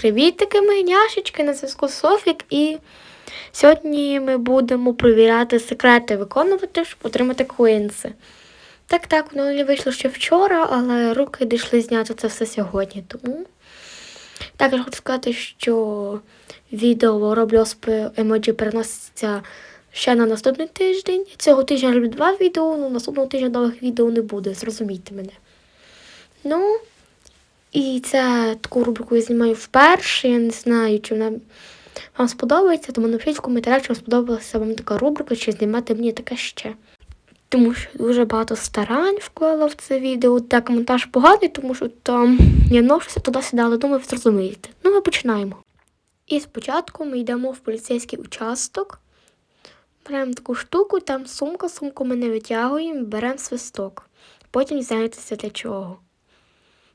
привітики, мої няшечки, на зв'язку Софік. І сьогодні ми будемо провіряти секрети виконувати, щоб отримати коїнси. Так, так, воно вийшло ще вчора, але руки дійшли зняти це все сьогодні. Тому також хочу сказати, що відео роблю емоджі переноситься ще на наступний тиждень. Цього тижня роблю два відео, але наступного тижня нових відео не буде, зрозумійте мене. Ну, і це таку рубрику я знімаю вперше. Я не знаю, чи вона вам сподобається, тому напишіть в коментарях, чи вам сподобалася вам така рубрика, чи знімати мені таке ще. Тому що дуже багато старань вклала в це відео. Так, монтаж поганий, тому що там я ношуся туди-сюди, але думаю, ви зрозумієте. Ну, ми починаємо. І спочатку ми йдемо в поліцейський участок. Беремо таку штуку, там сумка, сумку ми не витягуємо, беремо свисток. Потім дізнаєтеся для чого.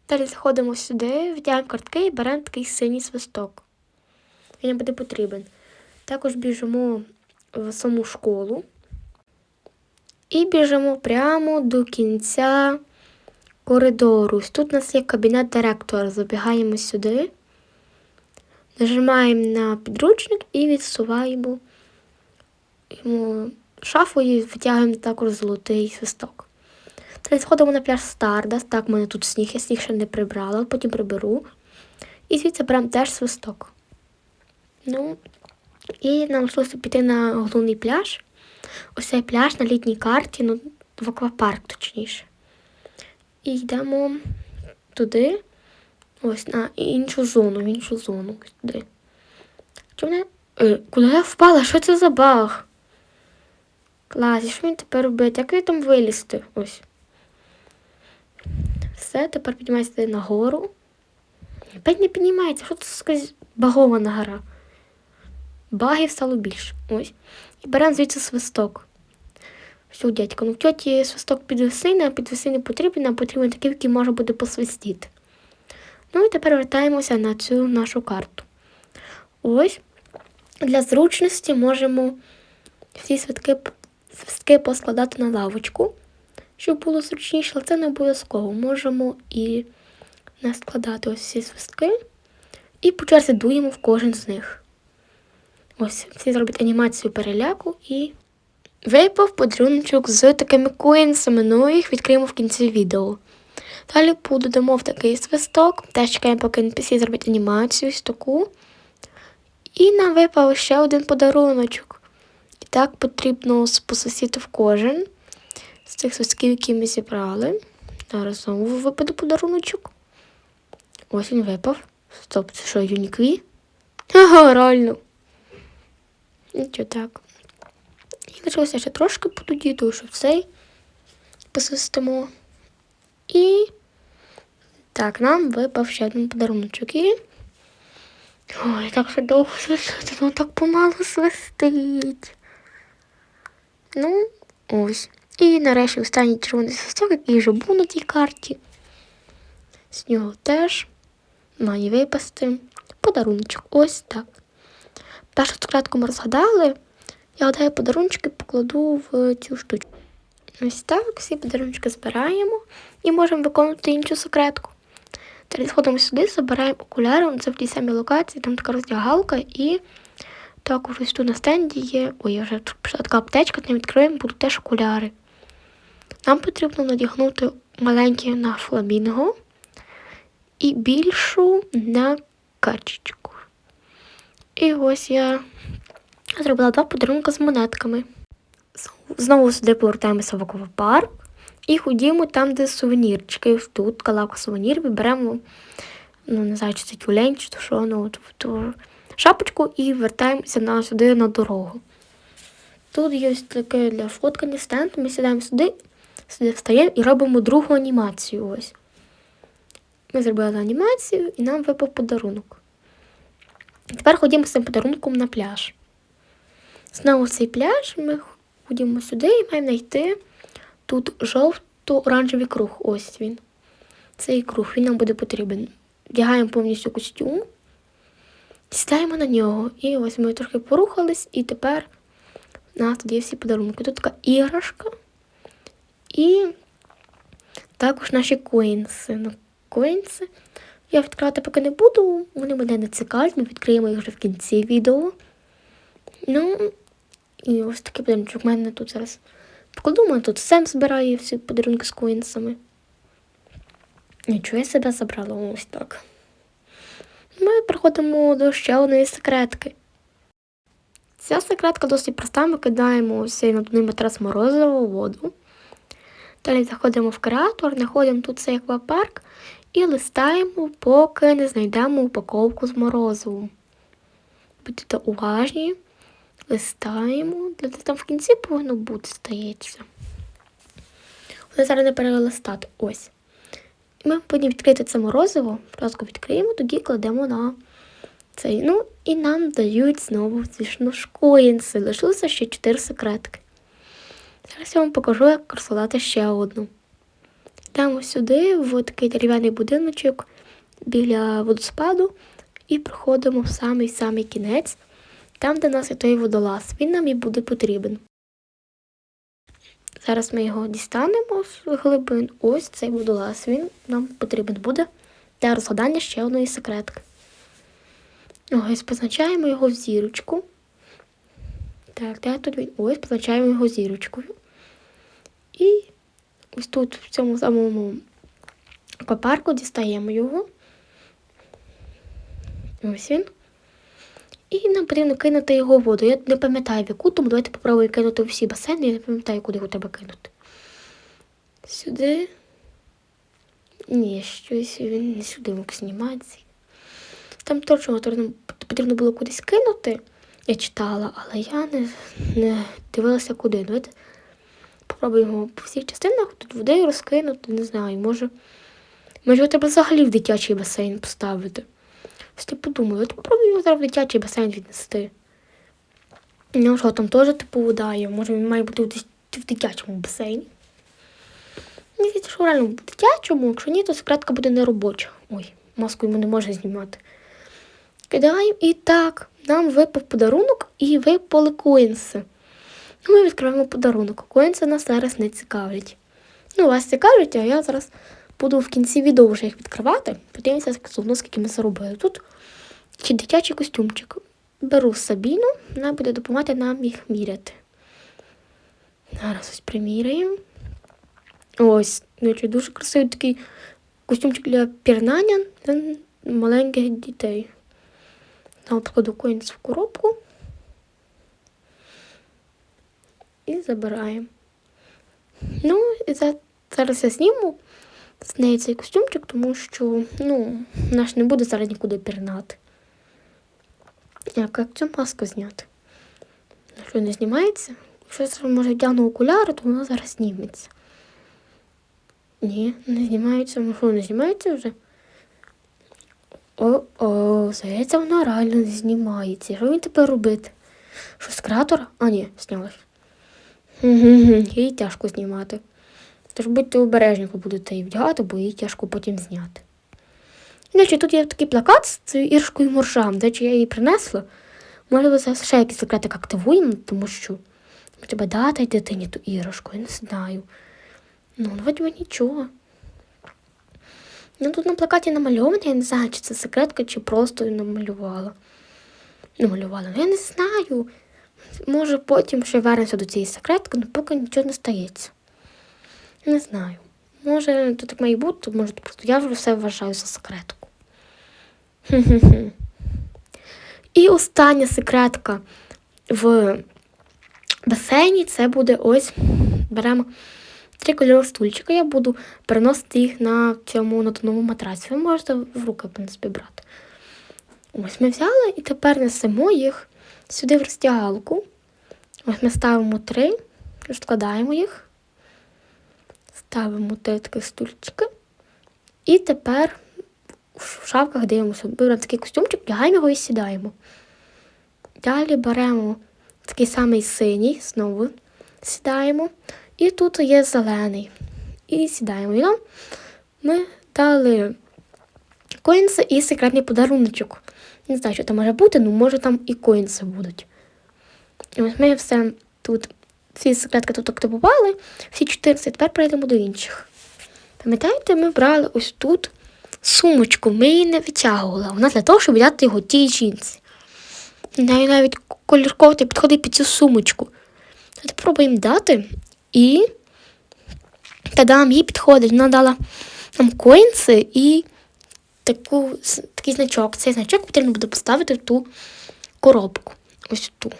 Далі заходимо сюди, вдягаємо картки і беремо такий синій свисток. Він нам буде потрібен. Також біжимо в саму школу і біжимо прямо до кінця коридору. Тут у нас є кабінет директора. Забігаємо сюди, нажимаємо на підручник і відсуваємо йому шафу і витягуємо також золотий свисток. Далі сходимо на пляж Стардас. Так, в мене тут сніг, я сніг ще не прибрала, потім приберу. І звідси беремо теж свисток. Ну, і нам лишилося піти на головний пляж. Ось цей пляж на літній карті, ну, в аквапарк точніше. І йдемо туди, ось на іншу зону, в іншу зону. Туди. Мене... Е, куди я впала? Що це за баг? Клас, і що мені тепер робити? Як я там вилізти? Ось. Все, тепер піднімається нагору. Опять не піднімається. Що це сказ... багована гора? Багів стало більше. Ось. І беремо звідси свисток. Все, дядько, ну в тьоті свисток підвеси, а підвеси не потрібен, нам потрібен такий, який може буде посвистіти. Ну і тепер вертаємося на цю нашу карту. Ось. Для зручності можемо всі свитки, свистки поскладати на лавочку щоб було зручніше, але це не обов'язково. Можемо і не складати ось ці свистки. І по черзі дуємо в кожен з них. Ось, всі зроблять анімацію переляку і випав подаруночок з такими коїнсами, ну їх відкриємо в кінці відео. Далі додамо в такий свисток, теж чекаємо, поки NPC зробить анімацію ось таку. І нам випав ще один подаруночок. І так потрібно пососіти в кожен з цих свистків, які ми зібрали. Зараз знову випаде подаруночок. Ось він випав. Стоп, це що, Юнікві? Ага, реально. Нічого так. І лишилося ще трошки потоді, тому що цей посвистимо. І так, нам випав ще один подаруночок. І. Ой, так що довго свистить, воно так помало свистить. Ну, ось. І нарешті останній червоний свисток, який вже був на тій карті. З нього теж має випасти подаруночок. Ось так. Першу складку ми розгадали. Я гадаю, подарунчики покладу в цю штучку. Ось так, всі подарунчики збираємо і можемо виконувати іншу секретку. Далі сходимо сюди, забираємо окуляри, це в тій самій локації, там така роздягалка і також ось тут на стенді є. Ой, я вже така аптечка, там відкриємо, будуть теж окуляри. Нам потрібно надягнути маленьке на фламінго і більшу на качечку. І ось я зробила два подарунки з монетками. Знову сюди повертаємося в аквапарк і ходімо там, де сувенірчики. Тут калавка сувенірів, беремо, ну не знаю, чи це тюлень, чи то що, ну, ту шапочку і вертаємося на, сюди на дорогу. Тут є ось таке для фоткання стенд, ми сідаємо сюди сюди встаємо і робимо другу анімацію. ось. Ми зробили анімацію і нам випав подарунок. Тепер ходімо з цим подарунком на пляж. Знову цей пляж ми ходімо сюди і маємо знайти тут жовто-оранжевий круг. Ось він. Цей круг він нам буде потрібен. Вдягаємо повністю костюм. Сідаємо на нього. І ось ми трохи порухались, і тепер у нас тут є всі подарунки. Тут така іграшка. І також наші коїнси. Ну, коїнси. Я відкривати поки не буду, вони мене не цікавлять, ми відкриємо їх вже в кінці відео. Ну, і ось такий подарунок. У мене тут зараз покладу, у мене тут Сем збирає всі подарунки з коїнсами. Нічого я себе забрала ось так. Ми приходимо до ще одної секретки. Ця секретка досить проста. Ми кидаємо ось цей надувний матрас морозиво воду. Далі заходимо в креатор, знаходимо тут цей аквапарк і листаємо, поки не знайдемо упаковку з морозивом. Будьте уважні, листаємо, де там в кінці повинно бути, стається. Але зараз не перелистати. Ось. Ми повинні відкрити це морозиво, спочатку відкриємо, тоді кладемо на цей. Ну, і нам дають знову, звісно, ж, коїнси. Лишилося ще 4 секретки. Зараз я вам покажу, як розкладати ще одну. Йдемо сюди, в такий дерев'яний будиночок біля водоспаду, і проходимо в самий-самий кінець, там, де нас є той водолаз. Він нам і буде потрібен. Зараз ми його дістанемо з глибин. Ось цей водолаз. Він нам потрібен буде для розгадання ще одної секретки. Ось позначаємо його в зірочку. Так, де тут він? Ось позначаємо його зірочкою. І ось тут, в цьому самому аквапарку, дістаємо його. Ось він. І нам потрібно кинути його в воду. Я не пам'ятаю в яку, тому давайте попробуємо кинути у всі басейни. Я не пам'ятаю, куди його треба кинути. Сюди. Ні, щось він не сюди мог зніматися. Там точно потрібно було кудись кинути. Я читала, але я не, не дивилася куди. Давайте попробуємо по всіх частинах тут води розкинути, не знаю, може. Може, треба взагалі в дитячий басейн поставити. Ось я подумала, от попробую його зараз в дитячий басейн віднести. Ну, що там теж типу вода є, може він має бути в дитячому басейні. Мені здається, що реально в дитячому, якщо ні, то секретка буде не робоча. Ой, маску йому не може знімати. Кидаємо і так, нам випав подарунок і випали коїнси. Ну, Ми відкриваємо подарунок. Коїнси нас зараз не цікавлять. Ну, вас цікавлять, а я зараз буду в кінці відео вже їх відкривати. Подивимося, заодно, скільки ми заробили. Тут чи дитячий костюмчик. Беру Сабіну, вона буде допомагати нам їх міряти. Зараз ось приміряємо. Ось, ну, дуже красивий такий костюмчик для пірнання для маленьких дітей. Покладу коїнс в коробку і забираємо. Ну, і за- зараз я зніму з неї цей костюмчик, тому що ну, наш не буде зараз нікуди пірнати. Як, як цю маску зняти? Що не знімається? Якщо може вдягну окуляри, то вона зараз зніметься. Ні, не знімається. Що, не знімається вже? О-о, здається, вона реально не знімається. Що він тепер робити? Що з кратора? А, ні, знялась. Її тяжко знімати. Тож будьте обережні, коли будете її вдягати, бо її тяжко потім зняти. Речі, тут є такий плакат з цією іршкою моржам. До я її принесла. Можливо, зараз ще якийсь секретик активуємо, тому що треба дати дитині ту іграшку, я не знаю. Ну, вроді нічого. Ну, тут на плакаті намальовано, я не знаю, чи це секретка, чи просто намалювала. Намалювала. Ну, я не знаю. Може, потім ще вернемося до цієї секретки, але поки нічого не стається. Не знаю. Може, то так має бути, може, то просто я вже все вважаю за секретку. І остання секретка в басейні це буде ось. Беремо три кольорові стульчика. Я буду переносити їх на цьому надувному матрасі. Ви можете в руки, в принципі, брати. Ось ми взяли і тепер несемо їх сюди в розтягалку. Ось ми ставимо три, розкладаємо їх, ставимо три таких стульчики. І тепер в шапках дивимося. Беремо такий костюмчик, вдягаємо його і сідаємо. Далі беремо такий самий синій, знову сідаємо. І тут є зелений. І сідаємо. Нам ми дали коїнси і секретний подаруночок. Не знаю, що там може бути, ну може там і коїнси будуть. І ось ми все тут, всі секретки тут активували, всі 14, тепер перейдемо до інших. Пам'ятаєте, ми брали ось тут сумочку, ми її не витягували. Вона для того, щоб взяти його тій жінці. Неї навіть колір підходить під цю сумочку. Давайте пробуємо дати і тоді їй підходить. Вона дала нам коїнси і таку, такий значок. Цей значок потрібно буде поставити в ту коробку. Ось ту.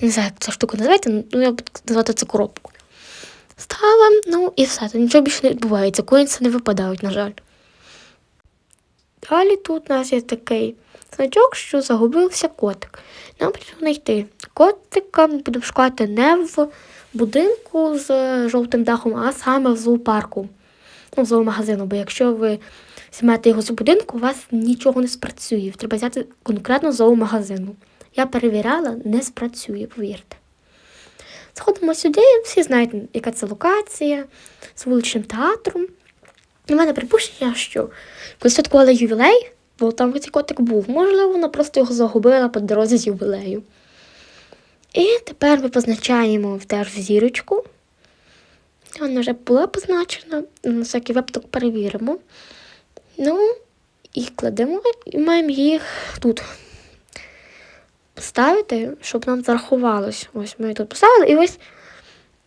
Не знаю, як ця штука називається, ну я буду називати це коробку. Ставимо, ну і все. Нічого більше не відбувається. Коїнси не випадають, на жаль. Далі тут у нас є такий значок, що загубився котик. Нам потрібно знайти котика, ми будемо шукати не в будинку з жовтим дахом, а саме в зоопарку, ну, в зоомагазину. Бо якщо ви візьмете його з будинку, у вас нічого не спрацює. Треба взяти конкретно з зоомагазину. Я перевіряла, не спрацює, повірте. Заходимо сюди, всі знають, яка це локація з вуличним театром. У мене припущення, що коли святкували ювілей, бо там котик був, можливо, вона просто його загубила по дорозі з ювілею. І тепер ми позначаємо теж зірочку. Вона вже була позначена, на всякий випадок перевіримо. Ну, і кладемо, і маємо їх тут поставити, щоб нам зарахувалось. Ось ми тут поставили, і ось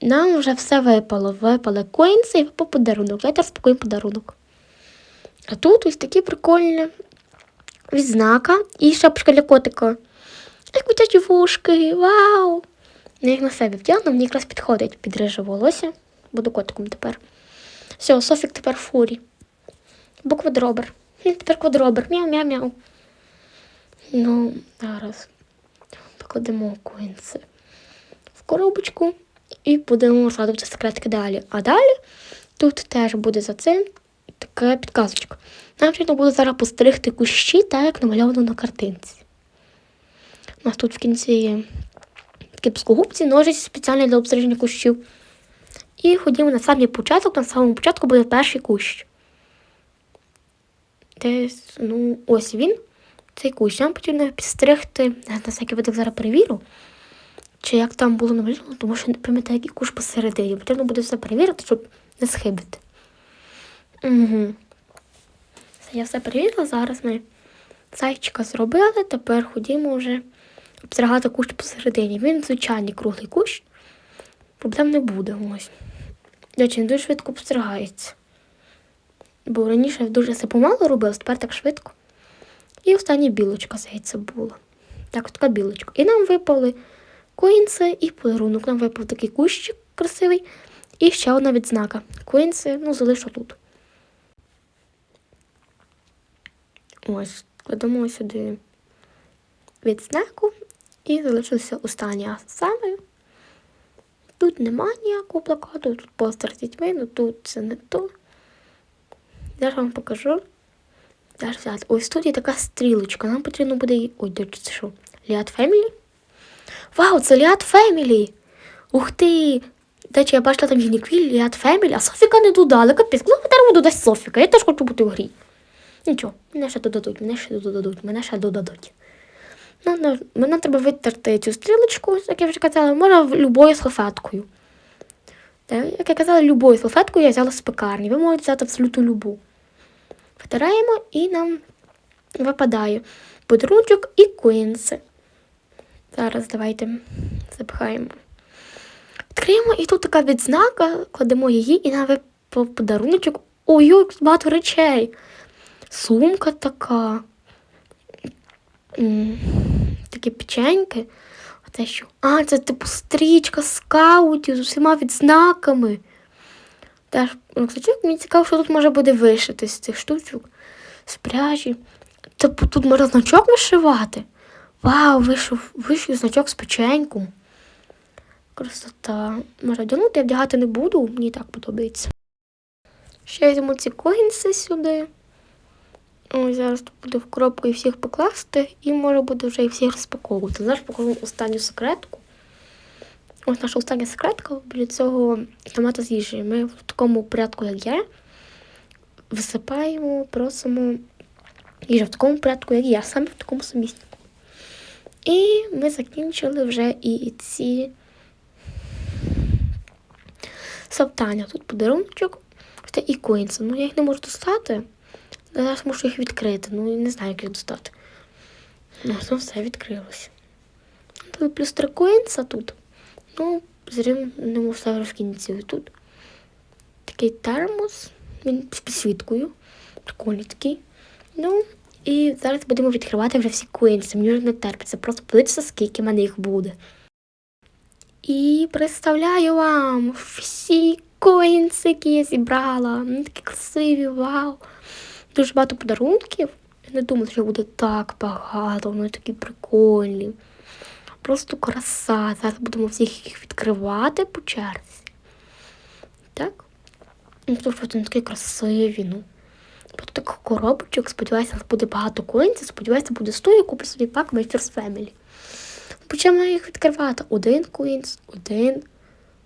нам вже все випало. Випали коїнси і випав подарунок. Давайте розпакуємо подарунок. А тут ось такі прикольні відзнака і шапочка для котика. Як котячі вушки, вау! Я їх на себе вдягну, мені якраз підходить під риже волосся. Буду котиком тепер. Все, Софік тепер фурі. Бо квадробер. Тепер квадробер. Мяу-мяу-мяу. Ну, зараз покладемо коїнси в коробочку і будемо розгадувати секретики далі. А далі тут теж буде за цим така підказочка. Нам потрібно буде зараз постригти кущі, так як намальовано на картинці. У нас тут в кінці такі плоскогубці, ножиці спеціальні для обстриження кущів. І ходімо на самий початок, на самому початку буде перший кущ. Десь, ну, ось він, цей кущ. Нам потрібно підстригти, на всякий випадок зараз перевірю, чи як там було намальовано, тому що не пам'ятаю, який кущ посередині. Потрібно буде все перевірити, щоб не схибити. Угу. Я все перевірила. Зараз ми зайчика зробили, тепер ходімо вже обстригати кущ посередині. Він звичайний круглий кущ. Проблем не буде. Ось. Речі, він дуже швидко обстригається. Бо раніше я дуже все помало робив, тепер так швидко. І остання білочка, здається, була. Так, така білочка. І нам випали коїнси і подарунок. Нам випав такий кущик красивий. І ще одна відзнака. Коїнси, ну, залишу тут. Ось, кладемо сюди відзнаку і залишилося останнє. А саме тут немає ніякого плакату, тут постер з дітьми, ну тут це не то. Зараз вам покажу. Ось тут є така стрілочка. Нам потрібно буде її. Ой, до це що? Ліат Фемілі? Вау, це Ліат Фемілі! Ух ти! До речі, я бачила там Гініквіль, Ліат Фемілі, а Софіка не додали. Капець, коли ви додасть Софіка? Я теж хочу бути в грі. Нічого, мене ще додадуть, мене ще додадуть, мене ще додадуть. Ну, треба витерти цю стрілочку, як я вже казала, можна любою салфеткою. Як я казала, любою салфеткою я взяла з пекарні. Ви можете взяти абсолютно любу. Витираємо і нам випадає подарунок і коїнси. Зараз давайте запихаємо. Відкриємо, і тут така відзнака, кладемо її і нам подарунок. Ой, як багато речей. Сумка така. Такі печеньки. Це що? А, це типу стрічка скаутів з усіма відзнаками. Теж рюкзачок, мені цікаво, що тут може буде вишити з цих штучок, з пряжі. Типу тут можна значок вишивати. Вау, вишив, вишив значок з печеньком. Красота. Може вдягнути, я вдягати не буду, мені так подобається. Ще візьму ці когінси сюди. Зараз тут буде в коробку і всіх покласти, і може буде вже і всіх розпаковувати. Зараз покажу останню секретку. Ось наша остання секретка біля цього томата з їжею. Ми в такому порядку, як є, висипаємо, просимо вже в такому порядку, як я, саме в такому суміснику. І ми закінчили вже і ці саптання. Тут подаруночок і коїнси. Ну, я їх не можу достати. Зараз можу їх відкрити. Ну, і не знаю, як їх достати. Ну, це все відкрилося. Тут плюс три коїнса тут. Ну, зрим не можу все розкінців. Тут такий термос, він з підсвіткою. Прикольний такий. Ну, і зараз будемо відкривати вже всі коїнси. Мені вже не терпиться. Просто подивитися, скільки в мене їх буде. І представляю вам всі коїнси, які я зібрала. Вони такі красиві, вау. Дуже багато подарунків. Я не думала, що буде так багато, вони такі прикольні. Просто краса. Зараз будемо всіх їх відкривати по черзі. Так? Ну, тому що вони такі красиві, ну. Тут таких коробочок, сподіваюся, нас буде багато коїнців, сподіваюся, буде 100 і куплю собі пак Makers Family. Почнемо їх відкривати. Один коїнс, один,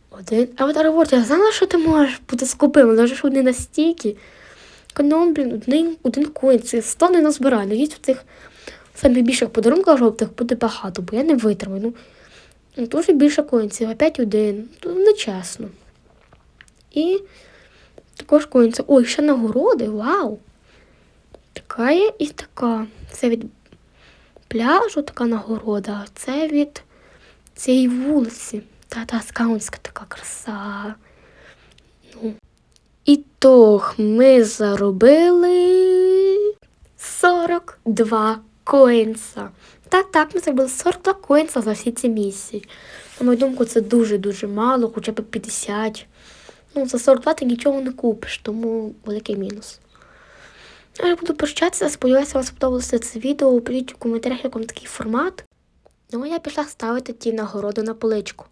один. А от Ареворд, я знала, що ти можеш бути скупим, але ж вони настільки. Економ, блін, один, один коін, це 100 не назбираю. Надіюсь, в цих самих більших подарунках жовтих буде багато, бо я не витримаю. Ну, ну дуже більше коїнців, опять один. Ну, нечесно. І також коїнці. Ой, ще нагороди, вау! Така є і така. Це від пляжу така нагорода, а це від цієї вулиці. Та-та, скаунська така краса. Ну. І тох ми заробили 42 коїнса. Так, так, ми заробили 42 коїнса за всі ці місії. На мою думку, це дуже-дуже мало, хоча б 50. Ну, за 42 ти нічого не купиш, тому великий мінус. Я буду прощатися, сподіваюся, вам сподобалося це відео. Пишіть у коментарях, як вам такий формат. Ну, а я пішла ставити ті нагороди на поличку.